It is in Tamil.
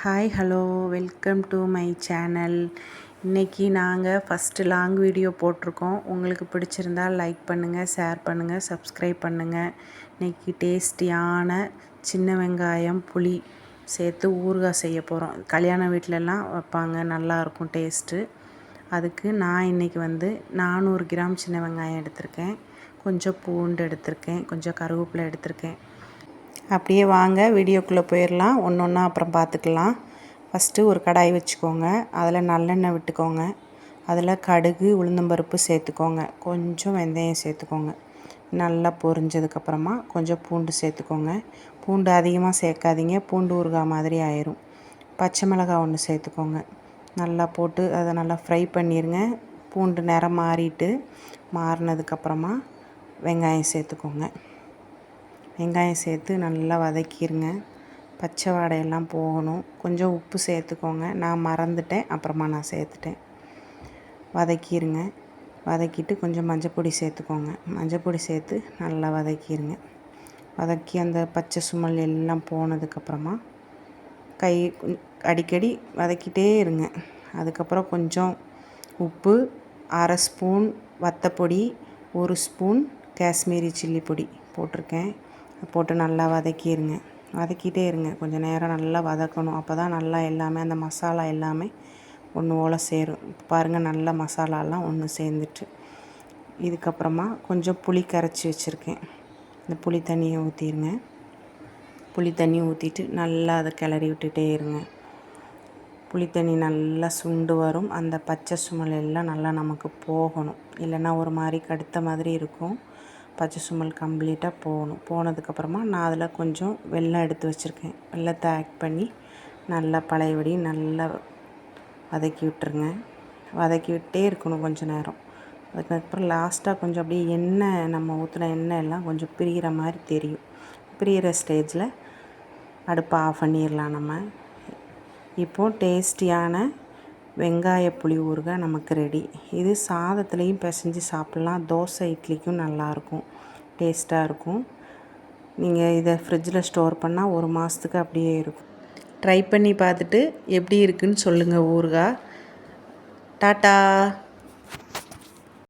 Hi hello welcome to my channel இன்றைக்கி நாங்கள் ஃபஸ்ட்டு லாங் வீடியோ போட்டிருக்கோம். உங்களுக்கு பிடிச்சிருந்தால் லைக் பண்ணுங்கள் ஷேர் பண்ணுங்கள் சப்ஸ்கிரைப் பண்ணுங்கள் இன்றைக்கி டேஸ்டியான சின்ன வெங்காயம் புளி சேர்த்து ஊறுகாய் செய்ய போகிறோம் கல்யாண வீட்டிலலாம் வைப்பாங்க நல்லாயிருக்கும் டேஸ்ட்டு அதுக்கு நான் இன்றைக்கி வந்து நானூறு கிராம் சின்ன வெங்காயம் எடுத்திருக்கேன். கொஞ்சம் பூண்டு எடுத்திருக்கேன் கொஞ்சம் கருவேப்பிலை எடுத்திருக்கேன். அப்படியே வாங்க வீடியோக்குள்ளே போயிடலாம் ஒன்று ஒன்றா அப்புறம் பார்த்துக்கலாம் ஃபஸ்ட்டு ஒரு கடாய் வச்சுக்கோங்க அதில் நல்லெண்ணெய் விட்டுக்கோங்க. அதில் கடுகு உளுந்தம்பருப்பு சேர்த்துக்கோங்க கொஞ்சம் வெந்தயம் சேர்த்துக்கோங்க. நல்லா பொரிஞ்சதுக்கப்புறமா கொஞ்சம் பூண்டு சேர்த்துக்கோங்க. பூண்டு அதிகமாக சேர்க்காதீங்க பூண்டு ஊறுகாய் மாதிரி ஆயிரும். பச்சை மிளகாய் ஒன்று சேர்த்துக்கோங்க. நல்லா போட்டு அதை நல்லா ஃப்ரை பண்ணிடுங்க பூண்டு நிறம் மாறிட்டு மாறினதுக்கப்புறமா வெங்காயம் சேர்த்துக்கோங்க. வெங்காயம் சேர்த்து நல்லா வதக்கிடுங்க பச்சை வாடையெல்லாம் போகணும். கொஞ்சம் உப்பு சேர்த்துக்கோங்க. நான் மறந்துட்டேன். அப்புறமா நான் சேர்த்துட்டேன். வதக்கிடுங்க வதக்கிட்டு கொஞ்சம் மஞ்சப்பொடி சேர்த்துக்கோங்க. மஞ்சப்பொடி சேர்த்து நல்லா வதக்கிடுங்க வதக்கி அந்த பச்சை சுமல் எல்லாம் போனதுக்கப்புறமா கை அடிக்கடி வதக்கிட்டே இருங்க. அதுக்கப்புறம் கொஞ்சம் உப்பு அரை ஸ்பூன் வத்தப்பொடி ஒரு ஸ்பூன் காஷ்மீரி சில்லி பொடி போட்டிருக்கேன். போட்டு நல்லா வதக்கிடுங்க வதக்கிட்டே இருங்க. கொஞ்சம் நேரம் நல்லா வதக்கணும். அப்போ தான் நல்லா எல்லாமே அந்த மசாலா எல்லாமே ஒன்று போல் சேரும். பாருங்கள் நல்லா மசாலாலாம் ஒன்று சேர்ந்துட்டு. இதுக்கப்புறமா கொஞ்சம் புளி கரைச்சி வச்சுருக்கேன். இந்த புளி தண்ணியை ஊற்றிடுங்க புளி தண்ணி ஊற்றிட்டு நல்லா அதை கிளறி விட்டுட்டே இருங்க. புளி தண்ணி நல்லா சுண்டு வரும். அந்த பச்சை சுமல் எல்லாம் நல்லா நமக்கு போகணும். இல்லைன்னா ஒரு மாதிரி கடுத்த மாதிரி இருக்கும். பச்சை சுமல் கம்ப்ளீட்டாக போகணும். போனதுக்கப்புறமா நான் அதில் கொஞ்சம் வெள்ளம் எடுத்து வச்சுருக்கேன். வெள்ளத்தை ஆட் பண்ணி நல்லா பழையபடி நல்லா வதக்கி விட்டுருங்க. வதக்கி விட்டே இருக்கணும் கொஞ்சம் நேரம். அதுக்கப்புறம் லாஸ்ட்டாக கொஞ்சம் அப்படியே எண்ணெய் நம்ம ஊற்றின எண்ணெய் எல்லாம் கொஞ்சம் பிரிகிற மாதிரி தெரியும். பிரிகிற ஸ்டேஜில் அடுப்பை ஆஃப் பண்ணிடலாம் நம்ம. இப்போது டேஸ்டியான வெங்காய புளி ஊறுகாய் நமக்கு ரெடி இது சாதத்துலேயும் பிசைஞ்சு சாப்பிட்லாம். தோசை இட்லிக்கும் நல்லாயிருக்கும். டேஸ்ட்டாக இருக்கும். நீங்கள் இதை ஃப்ரிட்ஜில் ஸ்டோர் பண்ணால் ஒரு மாதத்துக்கு அப்படியே இருக்கும். ட்ரை பண்ணி பார்த்துட்டு எப்படி இருக்குன்னு சொல்லுங்கள் ஊறுகாய் டாட்டா!